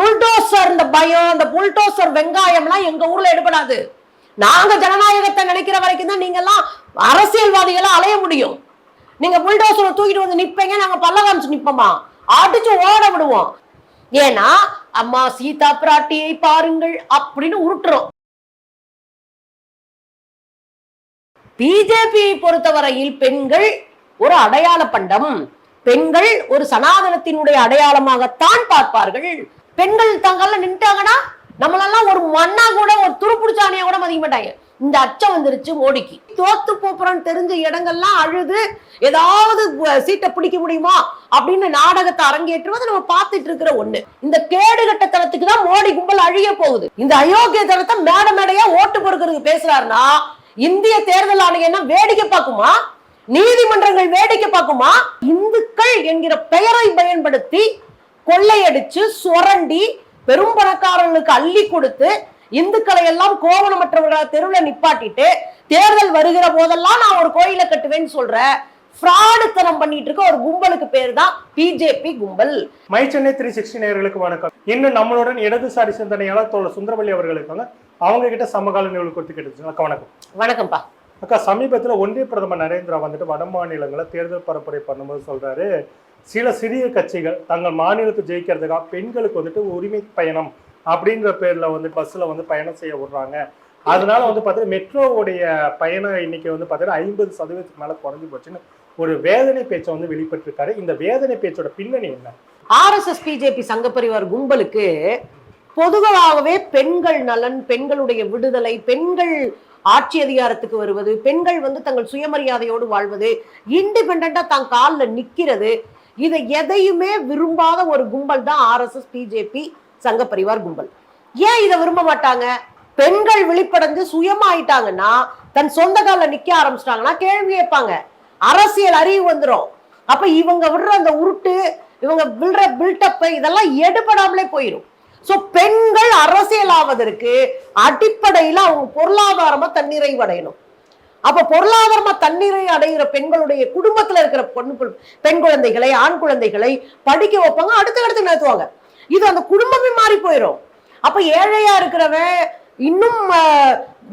Bulldozer இந்த பயம் இந்த புல்டோசர் வெங்காயம்லாம் எங்க ஊர்ல எடுபடாது. நாங்க ஜனநாயகத்தை நினைக்கிற வரைக்கும் தான் நீங்க எல்லாம் அரசியல்வாதிகளா அலைய முடியும். நீங்க புல்டோசரை தூக்கிட்டு வந்து நிப்பீங்க நாங்க பல்ல காமிச்சு நிப்போமா? அடிச்சு ஓட விடுவோம். ஏன்னா அம்மா சீதா பிராட்டியை பாருங்கள் அப்படின்னு உருட்டுறோம். பிஜேபியை பொறுத்தவரையில் பெண்கள் ஒரு அடையாள பண்டம். பெண்கள் ஒரு சனாதனத்தினுடைய அடையாளமாகத்தான் பார்ப்பார்கள். பெண்கள் தாங்கெல்லாம் நின்ட்டாங்கன்னா நம்மளெல்லாம் ஒரு மண்ணா கூட ஒரு துருப்புடிச்சாணியா கூட மதிக்க மாட்டாங்க. இந்த அச்சம் வந்துருச்சு மோடிக்கு. தோத்து போப்புறன்னு தெரிஞ்ச இடங்கள்லாம் அழுது ஏதாவது சீட்டை பிடிக்க முடியுமா அப்படின்னு நாடகத்தை அரங்கேற்றுவதை நம்ம பார்த்துட்டு இருக்கிற ஒண்ணு. இந்த கேடுகட்ட தளத்துக்கு தான் மோடி கும்பல் அழிய போகுது. இந்த அயோக்கிய தளத்தை மேட மேடையா ஓட்டு பொறுக்கிறதுக்கு பேசுறாருன்னா இந்திய தேர்தல் ஆணையம் என்ன வேடிக்கை பார்க்குமா? நீதிமன்றங்கள் வேடிக்கை பார்க்குமா? இந்துக்கள் என்கிற பெயரை பயன்படுத்தி கொள்ளையடிச்சு சுரண்டி பெரும் பணக்காரர்களுக்கு அள்ளி கொடுத்து இந்துக்களை எல்லாம் கோவணமற்றவர்களா தெருவில் நிப்பாட்டிட்டு தேர்தல் வருகிற போதெல்லாம் நான் ஒரு கோயிலை கட்டுவேன்னு சொல்ற. ஃப்ராடுத்தனம் பண்ணிட்டு இருக்க ஒரு கும்பலுக்கு பேர் தான் பிஜேபி கும்பல். மை சென்னை த்ரீ சிக்ஸ்டி நேயர்களுக்கு வணக்கம். இன்னும் நம்மளுடன் இடதுசாரி சிந்தனையாளர் தோழர் சுந்தரவல்லி அவர்கள் இருக்காங்க. அவங்க கிட்ட சமகால நிகழ்வு கொடுத்து கேட்டுச்சு அக்கா வணக்கம். வணக்கம்ப்பா. அக்கா சமீபத்துல ஒன்றிய பிரதமர் நரேந்திரா வந்துட்டு வட மாநிலங்களை தேர்தல் பரப்புரை பண்ணும்போது சொல்றாரு. சில சிறிய கட்சிகள் தங்கள் மாநிலத்தை ஜெயிக்கிறதுக்காக பெண்களுக்கு வந்துட்டு உரிமை பயணம் அப்படின்ற பேர்ல வந்து பஸ்ல வந்து பயணம் செய்ய விடுறாங்க. அதனால வந்து பார்த்தீங்கன்னா மெட்ரோவுடைய பயணம் இன்னைக்கு வந்து பார்த்தீங்கன்னா ஐம்பது சதவீதத்துக்கு மேலே குறைஞ்சி போச்சுன்னு ஒரு வேதனை பேச்சை வந்து வெளிப்பட்டிருக்காரு. இந்த வேதனை பேச்சோட பின்னணி என்ன? ஆர்எஸ்எஸ் பிஜேபி சங்கப்பரிவார் கும்பலுக்கு பொதுவாகவே பெண்கள் நலன் பெண்களுடைய விடுதலை பெண்கள் ஆட்சி அதிகாரத்துக்கு வருவது பெண்கள் வந்து தங்கள் சுயமரியாதையோடு வாழ்வது இண்டிபெண்டா தான் காலில் நிற்கிறது இதை எதையுமே விரும்பாத ஒரு கும்பல் தான் ஆர்எஸ்எஸ் பிஜேபி சங்கப்பரிவார் கும்பல். ஏன் இதை விரும்ப மாட்டாங்க? பெண்கள் விழிப்படைஞ்சு சுயமாயிட்டாங்கன்னா தன் சொந்த காலில் நிக்க ஆரம்பிச்சிட்டாங்கன்னா கேள்வி கேட்பாங்க. அரசியல் அறிவு வந்துடும் அப்ப இவங்க விடுற அந்த உருட்டு இவங்க விடுற பில்டப் இதெல்லாம் எடுபடாமலே போயிடும் ஸோ பெண்கள் அரசியல் ஆவதற்கு அடிப்படையில் அவங்க பொருளாதாரமா தன்னிறைவடையணும். அடையணும் அப்ப பொருளாதாரமா தண்ணீரை அடைகிற பெண்களுடைய குடும்பத்துல இருக்கிற பொண்ணு பெண் குழந்தைகளை ஆண் குழந்தைகளை படிக்க வைப்பாங்க அடுத்த அடுத்து நடத்துவாங்க. இது அந்த குடும்பமே மாறி போயிடும் அப்ப ஏழையா இருக்கிறவன் இன்னும்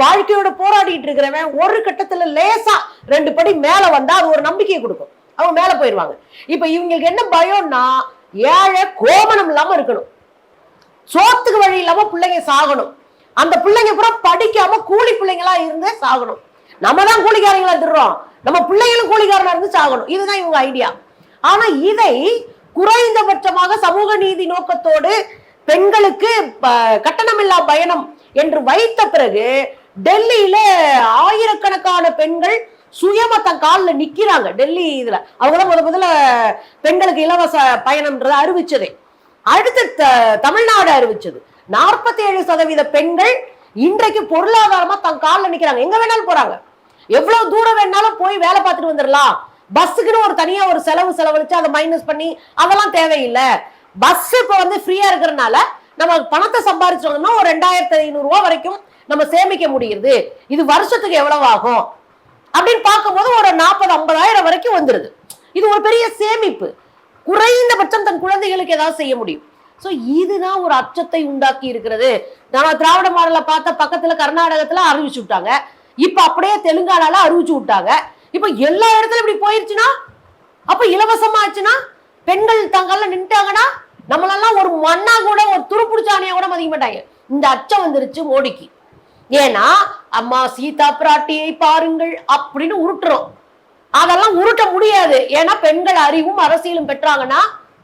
வாழ்க்கையோட போராடிட்டு இருக்கிறவன் ஒரு கட்டத்துல லேசா ரெண்டு படி மேல வந்தா அது ஒரு நம்பிக்கையை கொடுக்கும். அவங்க மேல போயிடுவாங்க இப்ப இவங்களுக்கு என்ன பயம்னா ஏழை கோமணம் இல்லாம இருக்கணும். சோத்துக்கு வழி இல்லாம பிள்ளைங்க சாகணும். அந்த பிள்ளைங்க பூரா படிக்காம கூலி பிள்ளைங்களா இருந்தே சாகணும். நம்ம தான் கூலிக்காரங்களா திருறோம் நம்ம பிள்ளைகளும் கூலிக்காரனா இருந்து சாகணும். இதுதான் இவங்க ஐடியா ஆனா இதை குறைந்தபட்சமாக சமூக நீதி நோக்கத்தோடு பெண்களுக்கு ப- கட்டணமில்லா பயணம் என்று வைத்த பிறகு டெல்லியில ஆயிரக்கணக்கான பெண்கள் சுயமா தன் காலில் நிக்கிறாங்க. டெல்லி இதுல. அவங்க தான் முத முதல்ல பெண்களுக்கு இலவச பயணம்ன்றதை அறிவிச்சதே. அடுத்து த- தமிழ்நாடு அறிவிச்சது. நாற்பத்தி ஏழு சதவீத பெண்கள் இன்றைக்கு பொருளாதாரமா தன் காலில் நிக்கிறாங்க. எங்க வேணாலும் போறாங்க. எவ்வளவு தூரம் வேணாலும் போய் வேலை பார்த்துட்டு வந்துடலாம். பஸ்ஸுக்குன்னு ஒரு தனியா ஒரு செலவு செலவழிச்சு அதை மைனஸ் பண்ணி அதெல்லாம் தேவையில்லை. பஸ் இப்போ வந்து ஃப்ரீயா இருக்கிறனால நம்ம பணத்தை சம்பாரிச்சோம்னா ஒரு ரெண்டாயிரத்தி ஐநூறு வரைக்கும் நம்ம சேமிக்க முடியுது. இது வருஷத்துக்கு எவ்வளவு ஆகும்? அப்படின்னு பார்க்கும்போது ஒரு நாற்பது ஐம்பதாயிரம் வரைக்கும் வந்துருது. இது ஒரு பெரிய சேமிப்பு. குறைந்தபட்சம் தன் குழந்தைகளுக்கு ஏதாவது செய்ய முடியும். ஸோ இதுதான் ஒரு அச்சத்தை உண்டாக்கி இருக்கிறது. நம்ம திராவிட மாடலை பார்த்த பக்கத்தில் கர்நாடகத்தில் அறிவிச்சு விட்டாங்க. இப்ப அப்படியே தெலுங்கானால அறிவிச்சு விட்டாங்க. இப்ப எல்லா இடத்துல இப்படி போயிருச்சுன்னா? அப்ப இலவசமா ஆச்சுன்னா பெண்கள் தங்கள்ல நின்ட்டாங்கன்னா நம்மளெல்லாம் ஒரு மண்ணா கூட ஒரு துருப்புடிச்சாணியா கூட மதிக்க மாட்டாங்க. இந்த அச்சம் வந்துருச்சு மோடிக்கு. ஏன்னா அம்மா சீதா பிராட்டியை பாருங்கள் அப்படின்னு உருட்டுறோம். அதெல்லாம் உருட்ட முடியாது. ஏன்னா பெண்கள் அறிவும் அரசியலும் பெற்றாங்கன்னா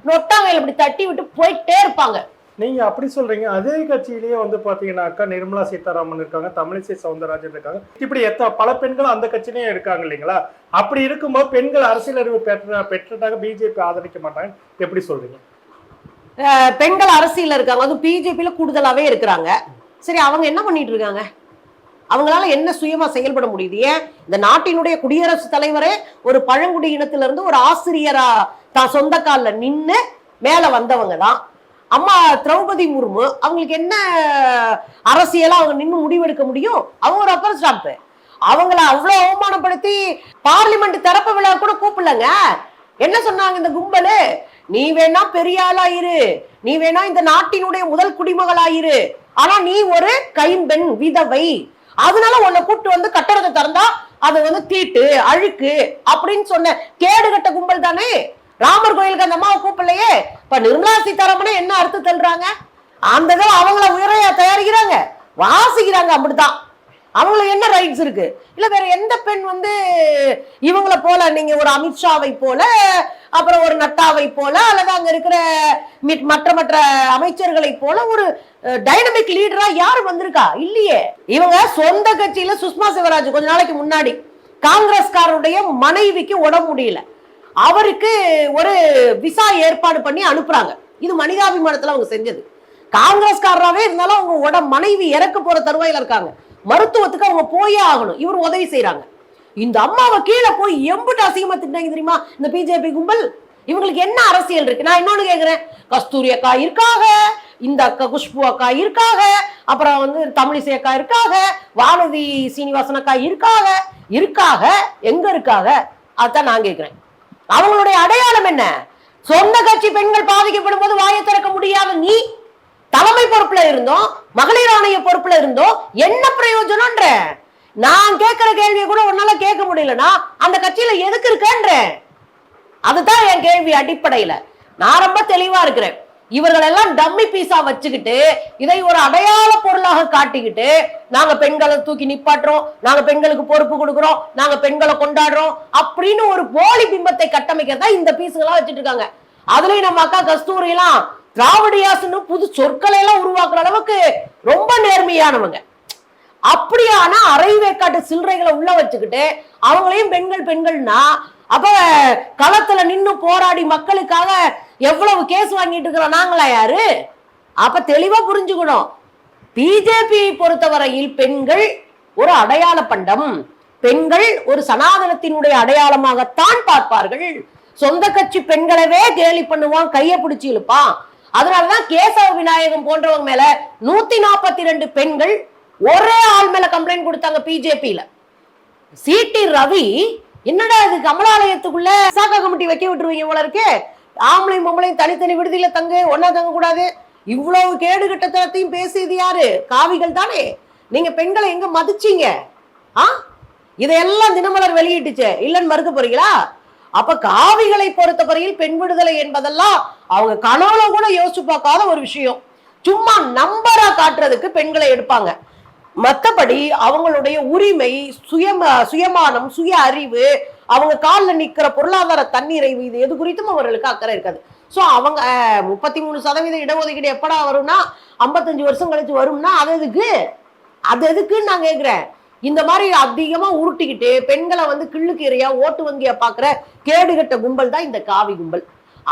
நொட்டாங்கையில் இப்படி தட்டி விட்டு போயிட்டே இருப்பாங்க. நீங்க அப்படி சொல்றீங்க. அதே கட்சியிலேயே வந்து பாத்தீங்கன்னாக்கா நிர்மலா சீதாராமன் இருக்காங்க தமிழிசை சவுந்தரராஜன் இருக்காங்க. இப்படி எத்த பல பெண்கள் அந்த கட்சியிலேயே இருக்காங்க இல்லைங்களா? அப்படி இருக்கும்போது பெண்கள் அரசியல் அறிவு பெற்ற பெற்றதாக பிஜேபி ஆதரிக்க மாட்டாங்க. எப்படி சொல்றீங்க? பெண்கள் அரசியல் இருக்காங்க. அதுவும் பிஜேபியில கூடுதலாவே இருக்கிறாங்க. சரி அவங்க என்ன பண்ணிட்டு இருக்காங்க? அவங்களால என்ன சுயமா செயல்பட முடியுது? ஏன்? இந்த நாட்டினுடைய குடியரசுத் தலைவரே ஒரு பழங்குடி இனத்திலிருந்து ஒரு ஆசிரியரா தான் சொந்த காலில் நின்று மேல வந்தவங்க தான். அம்மா திரௌபதி முர்மு அவங்களுக்கு என்ன அரசியலா அவங்க நின்று முடிவெடுக்க முடியும்? அவங்க ஒரு அப்பர் ஸ்டாம்ப் அவங்கள அவ்வளோ அவமானப்படுத்தி பார்லிமெண்ட் திறப்பு விழா கூட கூப்பிடலங்க. என்ன சொன்னாங்க இந்த கும்பலு? நீ வேணா பெரிய ஆளாயிரு நீ வேணா இந்த நாட்டினுடைய முதல் குடிமகளாயிரு ஆனா நீ ஒரு கைம்பெண் விதவை. அதனால உன்னை கூப்பிட்டு வந்து கட்டடத்தை திறந்தா அது வந்து தீட்டு அழுக்கு அப்படின்னு சொன்ன கேடுகட்ட கும்பல் தானே? ராமர் கோயிலுக்கு அந்த அம்மாவை கூப்பிடலையே? இப்ப நிர்மலா சீதாராமனை என்ன அர்த்தம் தள்ளுறாங்க? அந்த இதை அவங்கள உயரைய தயாரிக்கிறாங்க. வாசிக்கிறாங்க அப்படித்தான். அவங்களுக்கு என்ன ரைட்ஸ் இருக்கு? இல்ல வேற எந்த பெண் வந்து இவங்கள போல நீங்க ஒரு அமித்ஷாவை போல அப்புறம் ஒரு நட்டாவை போல அல்லது அங்க இருக்கிற மிட்- மற்ற மற்ற அமைச்சர்களை போல ஒரு டைனமிக் லீடரா யார் வந்திருக்கா? இல்லையே. இவங்க சொந்த கட்சியில சுஷ்மா சிவராஜ் கொஞ்ச நாளைக்கு முன்னாடி காங்கிரஸ்காரருடைய மனைவிக்கு உடம்பு முடியல. அவருக்கு ஒரு விசா ஏற்பாடு பண்ணி அனுப்புறாங்க. இது மனிதாபிமானத்தில் அவங்க செஞ்சது. காங்கிரஸ்காரராகவே இருந்தாலும் அவங்க உட மனைவி இறக்க போற தருவாயில இருக்காங்க. மருத்துவத்துக்கு அவங்க போயே ஆகணும். இவர் உதவி செய்யறாங்க இந்த அம்மாவை கீழே போய் எம்புட்டு அசிங்கமா திட்டாங்க தெரியுமா? இந்த பிஜேபி கும்பல்? இவங்களுக்கு என்ன அரசியல் இருக்கு? நான் இன்னொன்னு கேக்குறேன். கஸ்தூரி அக்கா இருக்காக இந்த அக்கா குஷ்பு அக்கா இருக்காக அப்புறம் வந்து தமிழிசை அக்கா இருக்காக வானதி சீனிவாசன் அக்கா இருக்காக இருக்காக எங்க இருக்காக? அதான் நான் கேக்குறேன். அவங்களுடைய அடையாளம் என்ன? சொந்த கட்சி பெண்கள் பாதிக்கப்படும் போது வாயை திறக்க முடியாத நீ தலைமை பொறுப்புல இருந்தோம் மகளிர் ஆணைய பொறுப்புல இருந்தோம் என்ன பிரயோஜனம்ன்ற? நான் கேட்கிற கேள்வியை கூட உன்னால கேட்க முடியலனா அந்த கட்சியில எதுக்கு இருக்கன்ற? அதுதான் என் கேள்வி அடிப்படையில. நான் ரொம்ப தெளிவா இருக்கிறேன். இவர்கள் எல்லாம் டம்மி பீஸா வச்சுக்கிட்டு இதை ஒரு அடையாள பொருளாக காட்டிக்கிட்டு நாங்க பெண்களை தூக்கி நிப்பாட்டுறோம் நாங்க பெண்களுக்கு பொறுப்பு கொடுக்குறோம் நாங்க பெண்களை கொண்டாடுறோம் அப்படின்னு ஒரு போலி பிம்பத்தை கட்டமைக்கிறதா இந்த பீஸுகளா வச்சுட்டு இருக்காங்க. அதுலயும் நம்ம அக்கா கஸ்தூரி எல்லாம் திராவிடியாசுன்னு புது சொற்களை எல்லாம் உருவாக்குற அளவுக்கு ரொம்ப நேர்மையானவங்க. அப்படியான அரை வேக்காட்டு சில்லறைகளை உள்ள வச்சுக்கிட்டு அவங்களையும் பெண்கள் பெண்கள்னா அப்ப களத்துல நின்னு போராடி மக்களுக்காக எவ்வளவு கேஸ் வாங்கிட்டு இருக்கிறோம்? நாங்களா யாரு? அப்ப தெளிவா புரிஞ்சுக்கணும். பிஜேபி பொறுத்தவரையில் பெண்கள் ஒரு அடையாள பண்டம். பெண்கள் ஒரு சனாதனத்தினுடைய அடையாளமாகத்தான் பார்ப்பார்கள். சொந்த கட்சி பெண்களவே கேலி பண்ணுவான் கையை பிடிச்சி இழுப்பான். அதனாலதான் கேசவ விநாயகம் போன்றவங்க மேல நூத்தி நாற்பத்தி ரெண்டு பெண்கள் ஒரே ஆள் மேல கம்ப்ளைண்ட் கொடுத்தாங்க பிஜேபியில. சிடி ரவி என்னடா இது? கமலாலயத்துக்குள்ள சாக்கா கமிட்டி வைக்க விட்டுருவீங்க போல இருக்கு. ஆம்பளையும் பொம்பளையும் தனித்தனி விடுதியில தங்கு ஒன்னா தங்க கூடாது இவ்வளவு கேடு கட்டத்தனத்தையும் பேசியது யாரு? காவிகள் தானே. நீங்க பெண்களை எங்க மதிச்சீங்க? ஆ? இதையெல்லாம் தினமலர் வெளியிட்டுச்சு. இல்லைன்னு மறுக்க போறீங்களா? அப்ப காவிகளை பொறுத்தவரையில் பெண் விடுதலை என்பதெல்லாம் அவங்க கனவுல கூட யோசிச்சு பார்க்காத ஒரு விஷயம். சும்மா நம்பரா காட்டுறதுக்கு பெண்களை எடுப்பாங்க. மற்றபடி அவங்களுடைய உரிமை சுயம சுயமானம் சுய அறிவு அவங்க காலில் நிற்கிற பொருளாதார தன்னிறைவு இது எது குறித்தும் அவர்களுக்கு அக்கறை இருக்காது. ஸோ அவங்க முப்பத்தி மூணு சதவீத இடஒதுக்கீடு எப்படா வரும்னா ஐம்பத்தஞ்சு வருஷம் கழிச்சு வரும்னா அது எதுக்கு? அது எதுக்குன்னு நான் கேட்குறேன் இந்த மாதிரி அதிகமாக உருட்டிக்கிட்டு பெண்களை வந்து கிள்ளுக்கீரையா ஓட்டு வங்கியா பார்க்குற கேடுகட்ட கும்பல் தான் இந்த காவி கும்பல்.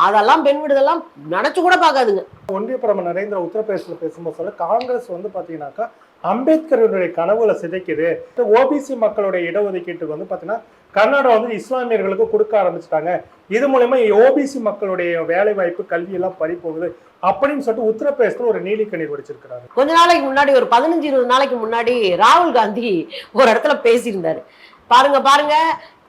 அதெல்லாம் பெண் விடுதெல்லாம் நினைச்சு கூட பார்க்காதுங்க. ஒன்றிய பிரதமர் நரேந்திர உத்தரப்பிரதேசத்தில் பேசும்போது சொல்ல காங்கிரஸ் வந்து பார்த்தீங்கன்னாக்கா அம்பேத்கருடைய கனவுல சிதைக்குது. ஓபிசி மக்களுடைய இடஒதுக்கீட்டுக்கு வந்து பார்த்தீங்கன்னா கர்நாடகா வந்து இஸ்லாமியர்களுக்கு கொடுக்க ஆரம்பிச்சிட்டாங்க. இது மூலயமா ஓபிசி மக்களுடைய வேலை வாய்ப்பு கல்வி எல்லாம் பறிப்போகுது அப்படின்னு சொல்லிட்டு உத்தரப்பிரதேசத்துல ஒரு நீலிக்கண்ணீர் வடிச்சிருக்கிறாரு. கொஞ்ச நாளைக்கு முன்னாடி ஒரு பதினஞ்சு இருபது நாளைக்கு முன்னாடி ராகுல் காந்தி ஒரு இடத்துல பேசியிருந்தாரு. பாருங்க பாருங்க.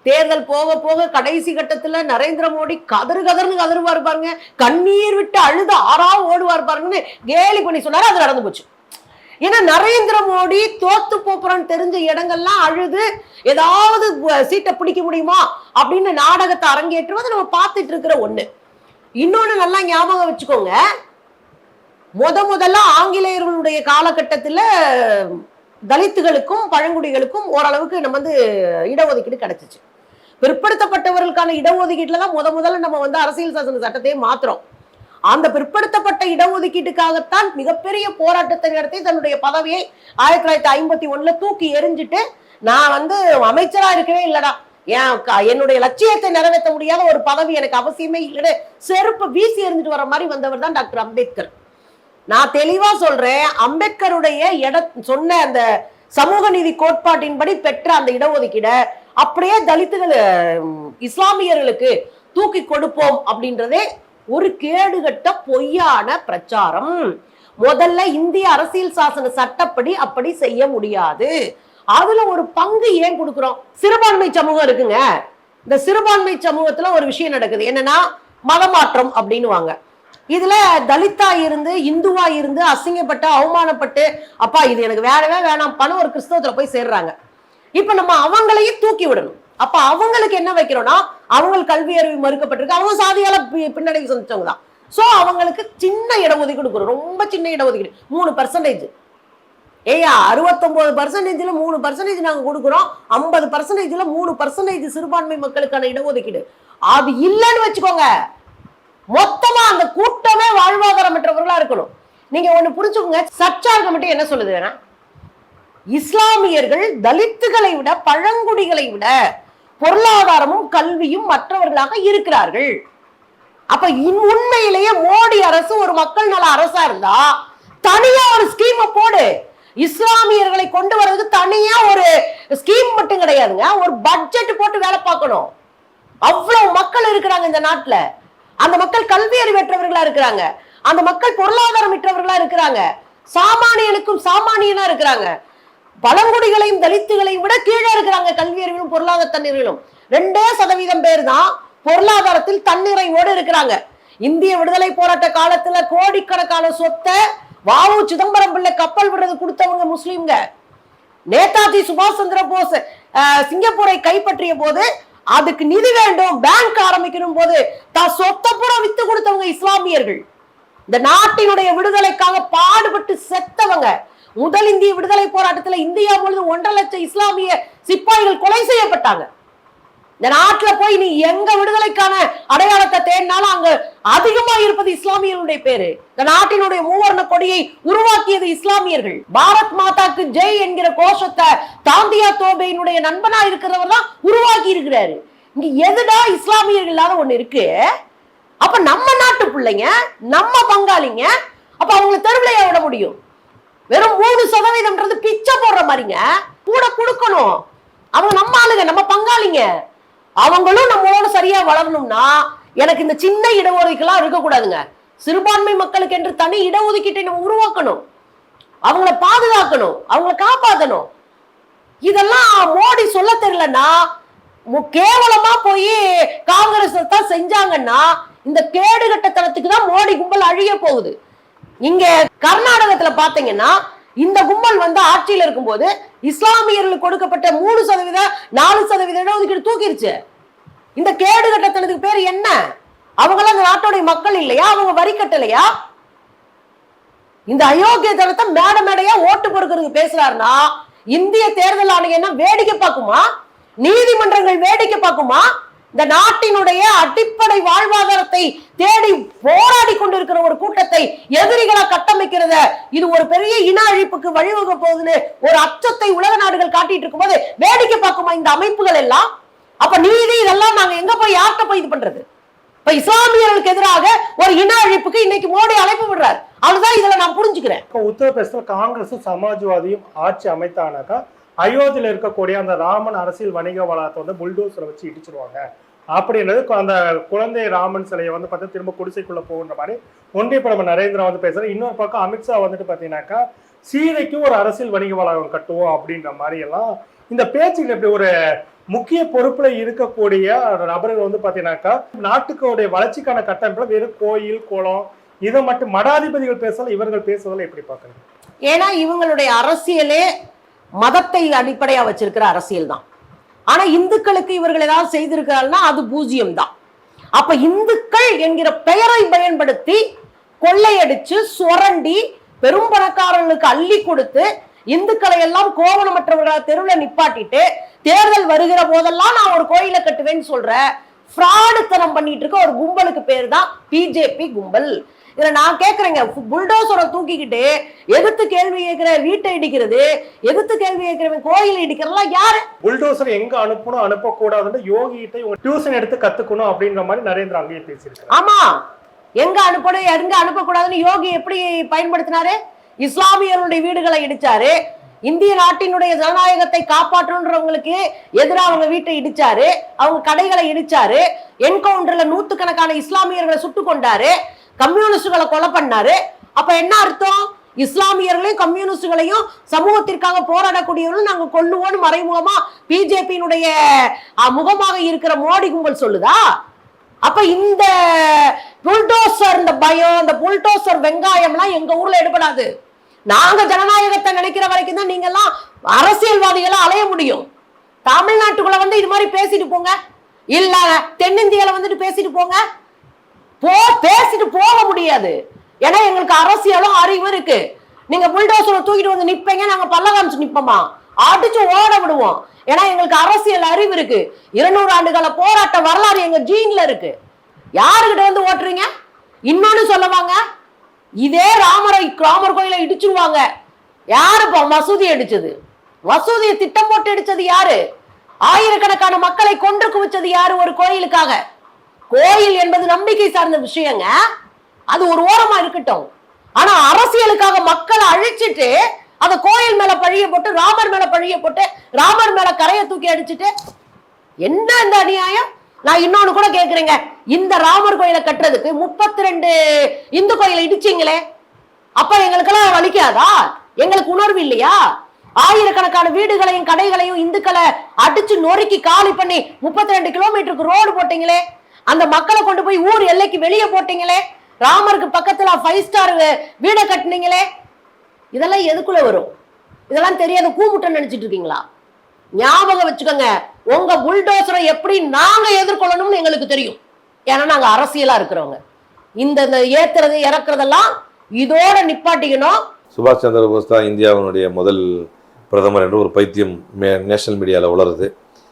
தேர்தல் போக போக கடைசி கட்டத்துல நரேந்திர மோடி கதறு கதறுன்னு கதறுவார் பாருங்க. கண்ணீர் விட்டு அழுது ஆறா ஓடுவார் பாருங்கன்னு கேலி பண்ணி சொன்னாரு அது நடந்து போச்சு. ஏன்னா நரேந்திர மோடி தோத்து போப்புறான்னு தெரிஞ்ச இடங்கள்லாம் அழுது ஏதாவது சீட்டை பிடிக்க முடியுமா? அப்படின்னு நாடகத்தை அரங்கேற்றுவதை நம்ம பார்த்துட்டு இருக்கிற ஒண்ணு. இன்னொன்னு நல்லா ஞாபகம் வச்சுக்கோங்க. முத முதல்ல ஆங்கிலேயர்களுடைய காலகட்டத்தில் தலித்துகளுக்கும் பழங்குடிகளுக்கும் ஓரளவுக்கு நம்ம வந்து இடஒதுக்கீடு கிடைச்சிச்சு. பிற்படுத்தப்பட்டவர்களுக்கான இடஒதுக்கீட்டில் தான் முத முதல்ல நம்ம வந்து அரசியல் சாசன சட்டத்தையே மாத்துறோம். அந்த பிற்படுத்தப்பட்ட இடஒதுக்கீட்டுக்காகத்தான் மிகப்பெரிய போராட்டத்தை நடத்தி தன்னுடைய பதவியை ஆயிரத்தி தொள்ளாயிரத்தி ஐம்பத்தி ஒண்ணுல தூக்கி எரிஞ்சிட்டு நான் வந்து அமைச்சரா இருக்கவே இல்லடா. ஏன் க- என்னுடைய லட்சியத்தை நிறைவேற்ற முடியாத ஒரு பதவி எனக்கு அவசியமே இல்லைன்னு செருப்பு வீசி எறிஞ்சிட்டு வர மாதிரி வந்தவர் தான் டாக்டர் அம்பேத்கர். நான் தெளிவா சொல்றேன் அம்பேத்கருடைய இட சொன்ன அந்த சமூக நீதி கோட்பாட்டின்படி பெற்ற அந்த இடஒதுக்கீட அப்படியே தலித்துகள் இஸ்லாமியர்களுக்கு தூக்கி கொடுப்போம் அப்படின்றதே ஒரு கேடுகட்ட பொய்யான பிரச்சாரம். முதல்ல இந்திய அரசியல் சாசன சட்டப்படி அப்படி செய்ய முடியாது. அதுல ஒரு பங்கு ஏன் கொடுக்குறோம்? சிறுபான்மை சமூகம் இருக்குங்க. இந்த சிறுபான்மை சமூகத்துல ஒரு விஷயம் நடக்குது. என்னன்னா மதமாற்றம் அப்படின்னுவாங்க. இதுல தலித்தா இருந்து இந்துவா இருந்து அசிங்கப்பட்டு அவமானப்பட்டு அப்பா இது எனக்கு வேணவே வேணாம் பணம் ஒரு கிறிஸ்தவத்துல போய் சேர்றாங்க. இப்ப நம்ம அவங்களையும் தூக்கி விடணும். அப்ப அவங்களுக்கு என்ன வைக்கிறோம்னா அவங்க கல்வி அறிவு மறுக்கப்பட்டிருக்கு. அவங்க சாதியால பின்னடைவு சந்திச்சவங்க தான் ஸோ அவங்களுக்கு சின்ன இடஒதுக்கீடு கொடுக்குறோம் ரொம்ப சின்ன இடஒதுக்கீடு. மூணு பர்சன்டேஜ் ஏயா அறுபத்தொம்போது பர்சன்டேஜில் மூணு பர்சன்டேஜ் நாங்கள் கொடுக்குறோம். ஐம்பது பர்சன்டேஜில் மூணு பர்சன்டேஜ் சிறுபான்மை மக்களுக்கான இடஒதுக்கீடு. அது இல்லைன்னு வச்சுக்கோங்க. மொத்தமா அந்த கூட்டமே வாழ்வாதாரமற்றவர்களா இருக்கணும். நீங்க ஒண்ணு புரிஞ்சுக்கோங்க. சர்ச்சார் கமிட்டி என்ன சொல்லுது வேணா? இஸ்லாமியர்கள் தலித்துகளை விட பழங்குடிகளை விட பொருளாதாரமும் கல்வியும் மற்றவர்களாக இருக்கிறார்கள். அப்ப இன் உண்மையிலேயே மோடி அரசு ஒரு மக்கள் நல அரசா இருந்தா தனியா ஒரு ஸ்கீம் போடு. இஸ்லாமியர்களை கொண்டு வர்றதுக்கு தனியா ஒரு ஸ்கீம் மட்டும் கிடையாதுங்க. ஒரு பட்ஜெட் போட்டு வேலை பார்க்கணும். அவ்வளவு மக்கள் இருக்கிறாங்க இந்த நாட்டுல. அந்த மக்கள் கல்வி அறிவற்றவர்களா இருக்கிறாங்க. அந்த மக்கள் பொருளாதாரம் மிற்றவர்களா இருக்கிறாங்க. சாமானியனுக்கும் சாமானியனா இருக்கிறாங்க. பழங்குடிகளையும் தலித்துகளையும் விட கீழே இருக்கிறாங்க கல்வி அறிவிலும் பொருளாதார தன்னிறையிலும் ரெண்டே சதவீதம் பேர் தான் பொருளாதாரத்தில் தன்னிறைவோடு இருக்கிறாங்க. இந்திய விடுதலை போராட்ட காலத்துல கோடிக்கணக்கான சொத்தை வாவு சிதம்பரம் பிள்ளை கப்பல் விடுறது கொடுத்தவங்க முஸ்லீம்ங்க. நேதாஜி சுபாஷ் சந்திர போஸ் சிங்கப்பூரை கைப்பற்றிய போது அதுக்கு நிதி வேண்டும் பேங்க் ஆரம்பிக்கணும் போது தான் சொத்தை பூரா வித்து கொடுத்தவங்க இஸ்லாமியர்கள். இந்த நாட்டினுடைய விடுதலைக்காக பாடுபட்டு செத்தவங்க. முதல் இந்திய விடுதலை போராட்டத்தில் இந்தியா முழுவதும் ஒன்றரை லட்சம் இஸ்லாமிய சிப்பாய்கள் கொலை செய்யப்பட்டாங்க. இந்த நாட்டுல போய் நீ எங்க விடுதலைக்கான அடையாளத்தை தேடினாலும் அங்க அதிகமா இருப்பது இஸ்லாமியர்களுடைய பேரு. இந்த நாட்டினுடைய மூவர்ண கொடியை உருவாக்கியது இஸ்லாமியர்கள். பாரத் மாதாக்கு ஜெய் என்கிற கோஷத்தை தாந்தியா தோபையினுடைய நண்பனா இருக்கிறவர் தான் உருவாக்கி இருக்கிறாரு. இங்க எதுடா இஸ்லாமியர்கள் இல்லாத ஒண்ணு இருக்கு? அப்ப நம்ம நாட்டு பிள்ளைங்க நம்ம பங்காளிங்க அப்ப அவங்களை தெருவிலையா விட முடியும். வெறும் மூணு சதவீதம்ன்றது பிச்சை போடுற மாதிரிங்க. கூட கொடுக்கணும். அவங்க நம்ம ஆளுங்க நம்ம பங்காளிங்க. அவங்களும் நம்மளோட சரியா வளரணும்னா எனக்கு இந்த சின்ன இடஒதுக்கீடுலாம் இருக்கக்கூடாதுங்க. சிறுபான்மை மக்களுக்கு என்று தனி இடஒதுக்கீட்டை நம்ம உருவாக்கணும். அவங்கள பாதுகாக்கணும். அவங்கள காப்பாற்றணும் இதெல்லாம் மோடி சொல்ல தெரியலன்னா மு- கேவலமா போய் காங்கிரஸ் தான் செஞ்சாங்கன்னா இந்த கேடுகட்டத்தனத்துக்கு தான் மோடி கும்பல் அழிய போகுது. இங்க கர்நாடகத்துல பாத்தீங்கன்னா இந்த கும்பல் வந்து ஆட்சியில இருக்கும்போது இஸ்லாமியர்களுக்கு கொடுக்கப்பட்ட மூணு சதவீத நாலு சதவீத இடஒதுக்கீடு தூக்கிருச்சு. இந்த கேடு கட்டத்தினதுக்கு பேர் என்ன? அவங்களாம் இந்த நாட்டுடைய மக்கள் இல்லையா? அவங்க வரி கட்டலையா? இந்த அயோக்கியத்தனத்தை மேட மேடையா ஓட்டு கொடுக்கறதுக்கு பேசுறாருன்னா இந்திய தேர்தல் ஆணையம் வேடிக்கை பார்க்குமா? நீதிமன்றங்கள் வேடிக்கை பார்க்குமா? இந்த நாட்டினுடைய அடிப்படை வாழ்வாதாரத்தை தேடி போராடி கொண்டிருக்கிற ஒரு கூட்டத்தை எதிரிகளை கட்டமைக்கிறத இது ஒரு பெரிய இன அழிப்புக்கு வழிவகுக்க போகுதுன்னு ஒரு அச்சத்தை உலக நாடுகள் காட்டிட்டு இருக்கும்போது வேடிக்கை பார்க்குமா இந்த அமைப்புகள் எல்லாம்? அப்ப நீதி இதெல்லாம் நாங்க எங்க போய் யார்கிட்ட போய் இது பண்றது? இப்ப இஸ்லாமியர்களுக்கு எதிராக ஒரு இன அழிப்புக்கு இன்னைக்கு மோடி அழைப்பு விடுறாரு. அதுதான் இதுல நான் புரிஞ்சுக்கிறேன். இப்போ காங்கிரஸும் சமாஜ்வாதியும் ஆட்சி அமைத்தானாக்கா அயோத்தியில் இருக்கக்கூடிய அந்த ராமன் அரசியல் வணிக வளாகத்தை வந்து புல்டோசரை வச்சு இடிச்சிருவாங்க. அப்படின்றது அந்த குழந்தை ராமன் சிலையை வந்து பார்த்தா திரும்ப குடிசைக்குள்ள போகுன்ற மாதிரி ஒன்றிய பிரதமர் நரேந்திரா வந்து பேசுறாரு. இன்னொரு பக்கம் அமித்ஷா வந்துட்டு பார்த்தீங்கன்னாக்கா சீதைக்கு ஒரு அரசியல் வணிக வளாகம் கட்டுவோம் அப்படின்ற மாதிரி எல்லாம் இந்த பேச்சுக்கு எப்படி ஒரு முக்கிய பொறுப்புல இருக்கக்கூடிய நபர்கள் வந்து பாத்தீங்கன்னாக்கா நாட்டுக்குடைய வளர்ச்சிக்கான கட்டமைப்புல வெறும் கோயில் குளம் இதை மட்டும் மடாதிபதிகள் பேசல இவர்கள் பேசுவதில் எப்படி பாக்குறீங்க ஏன்னா இவங்களுடைய அரசியலே மதத்தை அடிப்படையா வச்சிருக்கிற அரசியல் தான். ஆனா இந்துக்களுக்கு இவர்கள் ஏதாவது செய்திருக்கிறார்கள்னா அது பூஜ்ஜியம் தான் அப்ப இந்துக்கள் என்கிற பெயரை பயன்படுத்தி கொள்ளையடிச்சு சுரண்டி பெரும் பணக்காரர்களுக்கு அள்ளி கொடுத்து இந்துக்களை எல்லாம் கோவணமற்றவர்களா தெருவில் நிப்பாட்டிட்டு தேர்தல் வருகிற போதெல்லாம் நான் ஒரு கோயிலை கட்டுவேன்னு சொல்ற ஃப்ராடுத்தனம் பண்ணிட்டு இருக்க ஒரு கும்பலுக்கு பேர் தான் பிஜேபி கும்பல். இதுல நான் கேக்குறேங்க. புல்டோசரை தூக்கிக்கிட்டு எதிர்த்து கேள்வி கேட்கிற வீட்டை இடிக்கிறது எதிர்த்து கேள்வி கேட்கிறவன் கோயிலை இடிக்கிறதெல்லாம் யாரு? புல்டோசர் எங்க அனுப்பணும் அனுப்பக்கூடாதுன்னு யோகி கிட்ட இவங்க டியூஷன் எடுத்து கத்துக்கணும் அப்படின்ற மாதிரி நரேந்திரா அங்கேயே பேசியிருக்காரு ஆமா. எங்க அனுப்பணும் எங்க அனுப்பக்கூடாதுன்னு யோகி எப்படி பயன்படுத்தினாரு? இஸ்லாமியர்களுடைய வீடுகளை இடிச்சாரு. இந்திய நாட்டினுடைய ஜனநாயகத்தை காப்பாற்றணுன்றவங்களுக்கு எதிராக அவங்க வீட்டை இடிச்சாரு. அவங்க கடைகளை இடிச்சாரு. என்கவுண்டர்ல நூத்துக்கணக்கான இஸ்லாமியர்களை சுட்டு கொண்டாரு. கம்யூனிஸ்டுகளை கொலை பண்ணாரு. அப்ப என்ன அர்த்தம்? இஸ்லாமியர்களையும் கம்யூனிஸ்டுகளையும் சமூகத்திற்காக போராடக்கூடியவர்களும் நாங்க கொள்ளுவோம்னு மறைமுகமா பிஜேபியினுடைய முகமாக இருக்கிற மோடி கும்பல் சொல்லுதா? அப்ப இந்த புல்டோசர் இந்த பயம் இந்த புல்டோசர் வெங்காயம்லாம் எங்க ஊர்ல எடுபடாது. நாங்க ஜனநாயகத்தை நினைக்கிற வரைக்கும் தான் நீங்க எல்லாம் அரசியல்வாதிகளா அலைய முடியும். தமிழ்நாட்டுக்குள்ள வந்து இது மாதிரி பேசிட்டு போங்க. இல்ல தென்னிந்தியால வந்துட்டு பேசிட்டு போங்க. போ பேசிட்டு போக முடியாது. ஏன்னா எங்களுக்கு அரசியலும் அறிவும் இருக்கு. நீங்க புல்டோசரை தூக்கிட்டு வந்து நிப்பீங்க நாங்க பல்ல காமிச்சு நிப்போமா? அடிச்சு ஓட விடுவோம். ஏன்னா எங்களுக்கு அரசியல் அறிவு இருக்கு. இருநூறு ஆண்டுகால போராட்ட வரலாறு எங்க ஜீன்ல இருக்கு. யாருகிட்ட வந்து ஓட்டுறீங்க? இன்னொன்னு சொல்லுவாங்க இதே ராமரை ராமர் கோயிலை இடிச்சிருவாங்க. யாரு இப்போ மசூதி அடிச்சது? மசூதியை திட்டம் போட்டு அடிச்சது யாரு? ஆயிரக்கணக்கான மக்களை கொன்று குவிச்சது யாரு ஒரு கோயிலுக்காக? கோயில் என்பது நம்பிக்கை சார்ந்த விஷயங்க. அது ஒரு ஓரமா இருக்கட்டும். ஆனா அரசியலுக்காக மக்களை அழிச்சிட்டு அந்த கோயில் மேல பழிய போட்டு ராமர் மேல பழிய போட்டு ராமர் மேல கரையை தூக்கி அடிச்சிட்டு என்ன இந்த அநியாயம்? நான் இன்னொன்னு கூட கேக்குறேங்க. இந்த ராமர் கோயிலை கட்டுறதுக்கு முப்பத்தி ரெண்டு இந்து கோயிலை இடிச்சீங்களே. அப்ப எங்களுக்கெல்லாம் வலிக்காதா? எங்களுக்கு உணர்வு இல்லையா? ஆயிரக்கணக்கான வீடுகளையும் கடைகளையும் இந்துக்களை அடிச்சு நொறுக்கி காலி பண்ணி முப்பத்தி ரெண்டு கிலோமீட்டருக்கு ரோடு போட்டீங்களே. அந்த மக்களை கொண்டு போய் ஊர் எல்லைக்கு வெளியே போட்டீங்களே? ராமருக்கு பக்கத்துல ஃபைவ் ஸ்டார் வீடை கட்டுனீங்களே? இதெல்லாம் எதுக்குள்ள வரும்? இதெல்லாம் தெரியாத கூமுட்டம் நினைச்சிட்டு இருக்கீங்களா? ஞாபகம் வச்சுக்கோங்க உங்க புல்டோசரை எப்படி நாங்க எதிர்கொள்ளணும்னு எங்களுக்கு தெரியும். ஏன்னா நாங்க அரசியலா இருக்கிறவங்க. இந்த இந்த ஏத்துறது இறக்குறதெல்லாம் இதோட நிப்பாட்டிக்கணும். சுபாஷ் சந்திர போஸ் தான் இந்தியாவினுடைய முதல் பிரதமர் என்று ஒரு பைத்தியம் நேஷனல் மீடியாவில் உளருது.